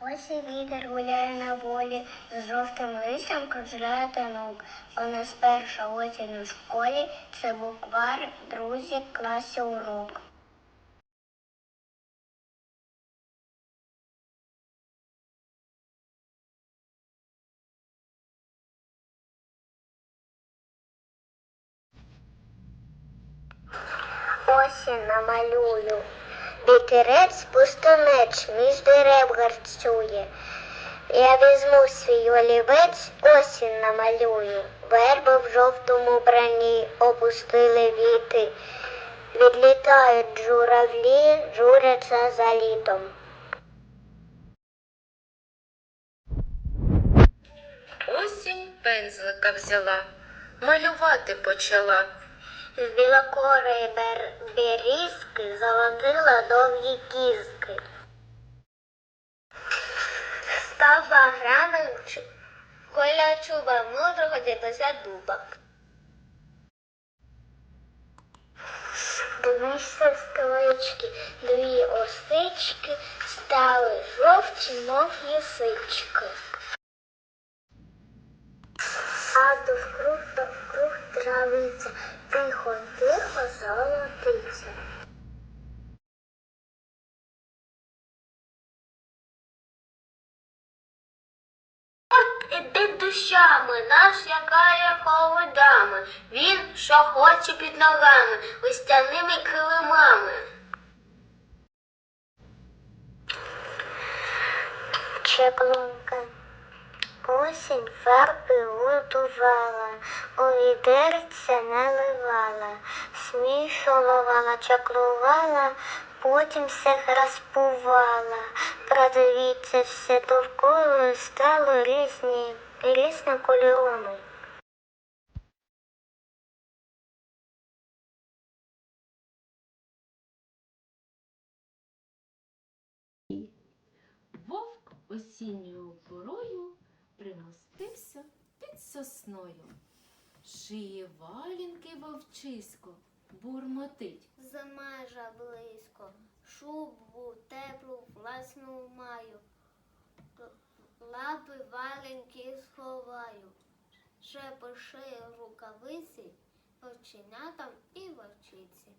Ось і вітер гуляє на волі, з жовтим листям кружляє танок. У нас перша осінь у школі, це буквар, друзі, класі урок. Осінь намалюю. Вітерець пустонеч між дерев гарцює. Я візьму свій олівець, осінь намалюю. Верби в жовтому бранні опустили віти. Відлітають журавлі, журяться за літом. Осінь пензлика взяла, малювати почала. З білокорої бер... берізки заводила довгі кізки. Став багряний коля чуба мудрого дідуся дуба. Дивишся столички, дві осички стали жовті, мов лисички. Тихо, тихо золотиться. От іди душами, нас лякає холодами. Він, що хоче під ногами, листяними килимами. Чеклунка. Осінь фарби готувала, у відерця наливала, смішувала, чаклувала, потім всіх розпувала. Продивіться, все довкола стало різні, різнокольорами. Вовк осінньою порою примостився під сосною. Шиє валінки вовчисько, бурмотить. За межа близько, шубу теплу власну маю, лапи валенькі сховаю, ще пошию рукавиці, оченятам і вовчиці.